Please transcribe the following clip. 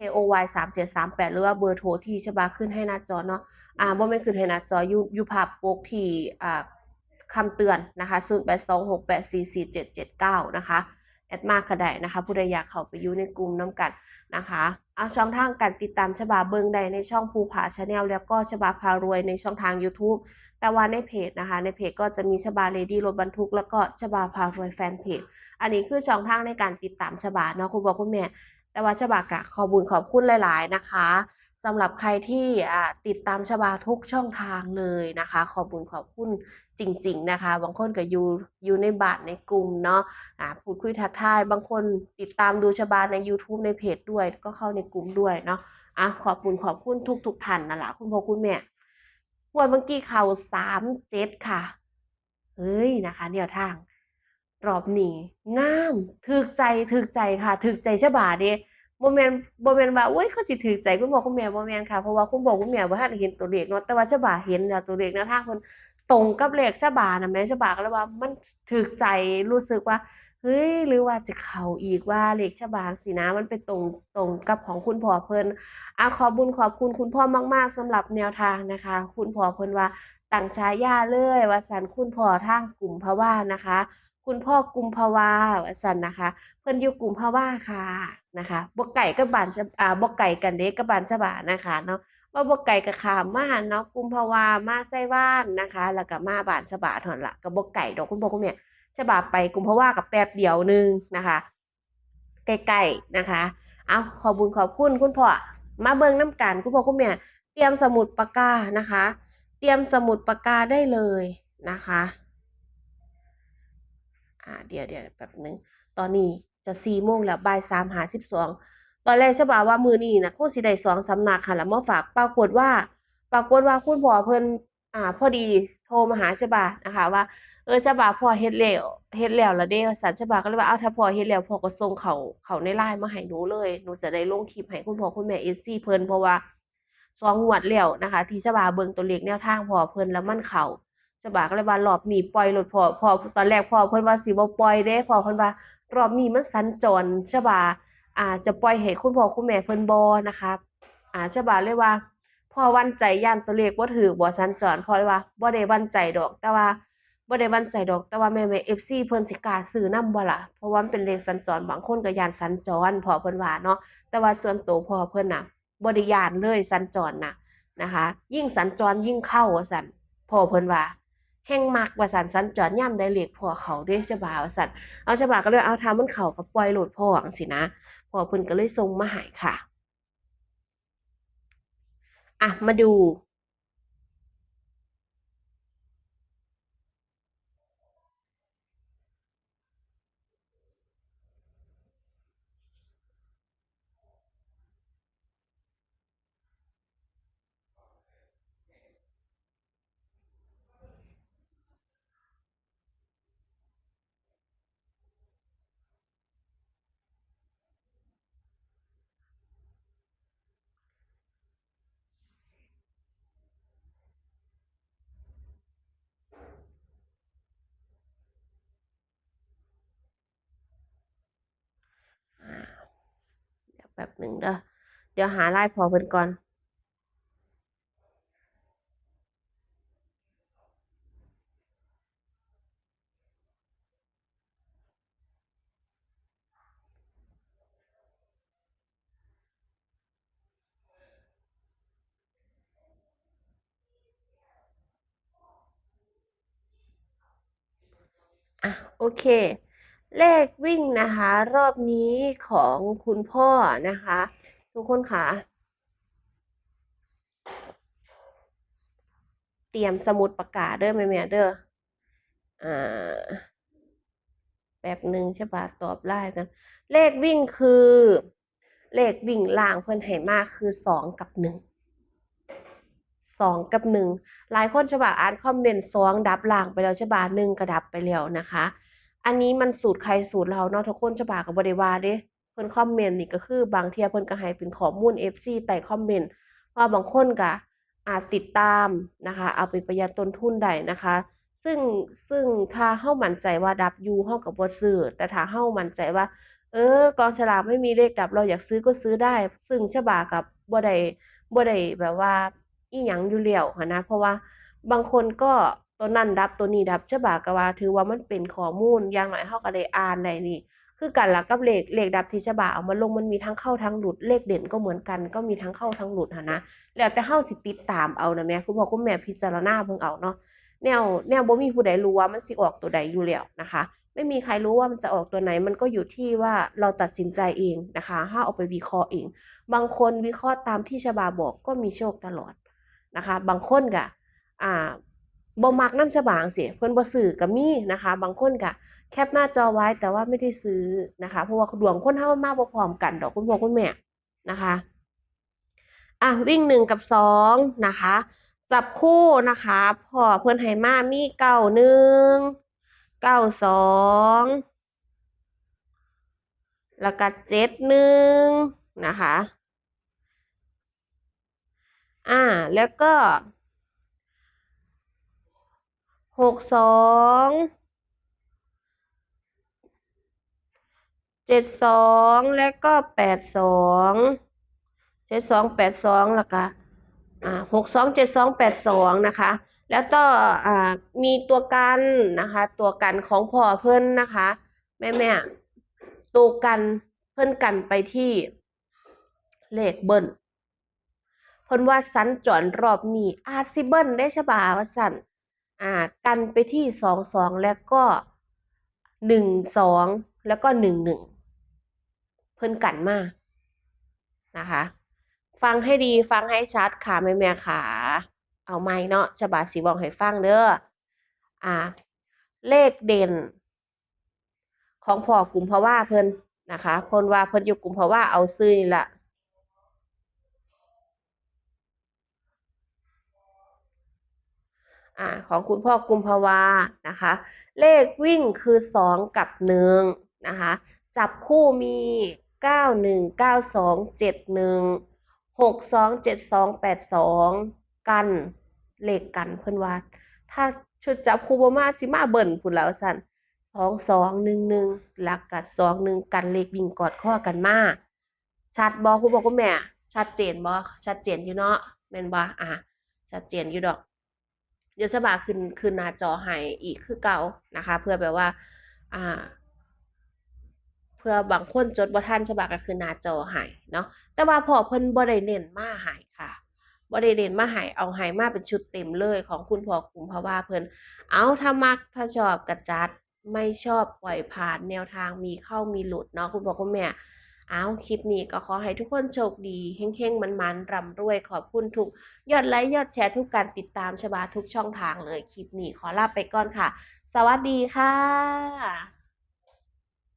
KOY 3738 หรือว่าเบอร์โทรที่ฉบาขึ้นให้หน้าจอเนาะอ่าบ่แม่นขึ้นให้หน้าจออยู่อยู่ภาพปกที่อ่าคำเตือนนะคะ0826844779 นะคะ แอดมากก็ได้นะคะ ผู้ใดอยากเข้าไปอยู่ในกลุ่มน้ำกันนะคะเอาช่องทางการติดตามฉบาเบิงใดในช่องภูผาชาแนลแล้วก็ฉบาพารวยในช่องทาง YouTube แต่ว่าในเพจนะคะ ในเพจก็จะมีฉบาเลดี้รถบรรทุก แล้วก็ฉบาพารวยแฟนเพจ อันนี้คือช่องทางในการติดตามฉบาเนาะคุณพ่อคุณแม่ แต่ว่าฉบากะขอบุญขอบคุณหลาย ๆ นะคะสำหรับใครที่อ่าติดตามฉบาทุกช่องทางเลยนะคะ ขอบุญขอบคุณจริง ๆ นะคะ บางคนก็อยู่อยู่ในบานในกลุ่มเนาะอ่าพูดคุยทักทาย บางคนติดตามดูฉบาใน YouTube ในเพจด้วย ก็เข้าในกลุ่มด้วยเนาะอะขอบคุณขอบคุณทุกทุกๆท่านนั่นแหละคุณพ่อคุณแม่หวยเมื่อกี้เขาสามเจ็ดค่ะ เฮ้ยนะคะแนวทาง รอบนี้งามถึกใจถึกใจค่ะถึกใจฉบาเด้บ่แมนบ่แมนว่าโอ๊ยเขาสิถึกใจคุณพ่อคุณแม่บ่แมนค่ะเพราะว่าคุณพ่อคุณแม่บ่ทันได้เห็นตัวเลขเนาะแต่ว่าฉบาเห็นแล้วตัวเลขนวทางเพิ่นตรงกับเลขฉบานะแม่ฉบาก็เลยว่ามันถึกใจรู้สึกว่าเฮ้ยหรือว่าจะเข้าอีกว่าเลขฉบาสินะมันไปตรงตรงกับของคุณพ่อเพิ่นอะขอบุญขอบคุณคุณพ่อมากๆสำหรับแนวทางนะคะ คุณพ่อเพิ่นว่าตั้งฉายาเลยว่าซั่นคุณพ่อทางกลุ่มภาวะนะคะ คุณพ่อกุมภาวาว่าซั่นนะคะ เพิ่อนอยู่กุมภาวาค่ะนะคะบ่ไก่กับบานอ่าบ่ไก่กันเด้กับบานฉบานะคะเนาะว่าบ่ไก่ก็ข้ามาเนาะกุมภาวามาไส้ว่านนะคะ แล้วก็มาบานฉบาเท่านั้นล่ะก็บ่ไก่ดอกคุณพ่อคุณแม่ฉบาไปกุมภาวาก็แป๊บเดียวหนึงนะคะใกล้ๆนะคะเอาขอบุญขอบคุณคุณพ่อมาเบิ่งน้ำกันคุณพ่อคุณแม่เตรียมสมุดปากกานะคะ เตรียมสมุดปากกาได้เลยนะคะ อ่าเดี๋ยวเดี๋ยวแป๊บนึง ตอนนี้จะสี่โมงแล้วบ่ายสามหาสิบสองตอนแรกจะบอกว่ามือนี้นะคงสิได้สองสำนักค่ะแล้วมาฝากปรากฏว่า ปรากฏว่าคุณพ่อเพิ่นอ่า พอดีโทรมาหาฉบานะคะ ว่าเออฉบาพ่อเฮ็ดแล้วเฮ็ดแล้วละเด้ว่าซั่นฉบาก็เลยว่าเอาถ้าพ่อเฮ็ดแล้วพ่อก็ส่งเขาเขาใน LINE มาให้หนูเลยหนูจะได้ลงคลิปให้คุณพ่อคุณแม่ FC เพิ่นเพราะว่าสองงวดแล้วนะคะ ที่ฉบาเบิ่งตัวเลขแนวทางพ่อเพิ่นแล้วมันเข้า ฉบากเลยว่ารอบนี้ปล่อยรถพอพอตอนแรกพอเพิ่นว่าสิบ่ปล่อยเด้พอเพิ่นว่ารอบนี้มันสัญจรฉบาอ่าจะปล่อยให้คุณพ่อคุณแม่เพิ่นบ่นะคะอ่าฉบาเลยว่าพอมั่นใจย่านตัวเลขบ่ถูกบ่สัญจรพอเลยว่าบ่ได้มั่นใจดอก แต่ว่าบ่ได้มั่นใจดอก แต่ว่าแม่ๆ FC เอฟซีเพิ่นสิกล้าซื้อนำบ่ล่ะเพราะว่ามันเป็นเลขสัญจรบางคนก็ย้านสัญจรพอเพิ่นว่าเนาะแต่ว่าส่วนตัวพอเพิ่นน่ะบ่ได้ย้านเลยสัญจรน่ะนะคะ ยิ่งสัญจรยิ่งเข้าว่าซั่นพ่อเพิ่นว่า แห่งมักว่าสันสันจอดย่ำไดเลขพ่อเขาด้วยฉบาว่าสันเอาฉบาก็เลยเอาทามันเขาก็ปล่อยโหลดพ่อหวังสินะพ่อเพิ่นก็เลยทรงมาหายค่ะ อะ มาดู แป๊บหนึ่งเด้อเดี๋ยวหา LINE พ่อเพิ่นก่อนอะโอเค เลขวิ่งนะคะ รอบนี้ของคุณพ่อนะคะ ทุกคนค่ะ เตรียมสมุดปากกาเด้อแม่ๆเด้ออ่าแป๊บหนึ่งฉบาตอบ LINE กัน เลขวิ่งคือ เลขวิ่งล่างเพิ่นให้มากคือ2กับ1 2กับ1หลายคนฉบาอ่านคอมเมนต์2ดับล่างไปแล้วฉบา1ก็ดับไปแล้วนะคะ อันนี้มันสูตรใครสูตรเราเนาะทุกคนฉบาก็บ่ได้ว่าเด้เพิ่นคอมเมนต์นี่ก็คือบางเทียเพิ่นก็ให้เป็นข้อมูล FC ใต้คอมเมนต์ว่าบางคนก็อาจติดตามนะคะ เอาไปประหยัดต้นทุนได้นะคะ ซึ่งซึ่งถ้าเรามั่นใจว่าดับยู่เราก็บ่ซื้อแต่ถ้าเรามั่นใจว่า เออกองฉลากไม่มีเลขดับเราอยากซื้อก็ซื้อได้ ซึ่งฉบากับบ่ได้บ่ได้แบบว่าอีหยังอยู่แล้วหั้นนะเพราะว่าบางคนก็ ตัวนั้นดับตัวนี้ดับฉบาก็ว่า ถือว่ามันเป็นข้อมูลอย่างน้อยเราก็ได้อ่านได้นี่คือกันละกับเลขเลขดับที่ฉบาเอามาลงมันมีทั้งเข้าทั้งหลุดเลขเด่นก็เหมือนกัน ก็มีทั้งเข้าทั้งหลุดหั้นะแล้วแต่เฮาสิติดตามเอานะแม่คุณพ่อคุณแม่พิจารณาเบิ่งเอาเนาะแนวแนวบ่มีผู้ใดรู้ว่ามันสิออกตัวใดอยู่แล้วนะคะ ไม่มีใครรู้ว่ามันจะออกตัวไหน มันก็อยู่ที่ว่าเราตัดสินใจเองนะคะถ้าเอาไปวิเคราะห์เอง บางคนวิเคราะห์ตามที่ฉบาบอกก็มีโชคตลอดนะคะ บางคนก็อ่า บ่มักน้ำฉบางซี้เพิ่นบ่ซื้อก็มีนะคะ บางคนก็แคปหน้าจอไว้แต่ว่าไม่ได้ซื้อนะคะเพราะว่าดวงคนเฮามาบ่พร้อมกันดอกคุณพ่อคุณแม่นะคะอะวิ่ง1กับ2นะคะ จับคู่นะคะพ่อเพิ่นให้มามี91 92แล้วก็71นะคะ อ่าแล้วก็ หกสองเจ็ดสองและก็แปดสองเจ็ดสองแปดสองล่ะค่ะหกสองเจ็ดสองแปดสองนะคะ แล้วก็มีตัวกันนะคะ ตัวกันของพ่อเพื่อนนะคะ แม่แม่ตัวกันเพื่อนกันไปที่เลขเบิ้ลเพิ่นว่าสันจอนรอบนี้อาซิเบิ้ลได้ฉบาวสัน อ่ากันไปที่22แล้วก็12แล้วก็11เพิ่นกันมานะคะ ฟังให้ดีฟังให้ชัดค่ะแม่ๆขาเอาใหม่เนาะฉบาสิเว้าให้ฟังเด้ออ่า เลขเด่น ของพ่อกลุ่มภาวาเพิ่นนะคะเพิ่นว่าเพิ่นอยู่กลุ่มภาวาเอาซื้อนี่ละ อของคุณพ่อกุมภาวานะคะ เลขวิ่งคือ 2 กับ1นะคะ จับคู่มี 91 92 71 62 72 82 กันเลขกันเพิ่นว่า ถ้าชุดจับคู่บมาสิมาเบิ้ลพู้นล่ะว่าซั่น22 11แล้วก็21กันเลขวิ่งกอดคอกันมาชัดบ่คุณพ่อคุณแม่ ชัดเจนบ่ชัดเจนอยู่เนาะแม่นบ่อ่าชัดเจนอยู่ดอก เดี๋ยวฉบาขึ้นขึ้นหน้าจอให้อีกคือเก่านะคะ เพื่อแบบว่าอ่า เพื่อบางคนจดบ่ทันฉบาก็ขึ้นหน้าจอให้เนาะแต่ว่าพอเพิ่นบ่ได้เน้นมาให้ค่ะบ่ได้เน้นมาให้เอาให้มาเป็นชุดเต็มเลยของคุณพ่อกุมภาวาเพิ่นเอาถ้ามักถ้าชอบก็จัดไม่ชอบปล่อยผ่านแนวทางมีเข้ามีหลุดเนาะคุณพ่อคุณแม่ เอาคลิปนี้ก็ขอให้ทุกคนโชคดีเฮ้งๆ มันๆ ร่ำรวยขอบคุณทุก ยอดไลค์ยอดแชร์ทุกการติดตามชบาทุกช่องทางเลย คลิปนี้ขอลาไปก่อนค่ะ สวัสดีค่ะ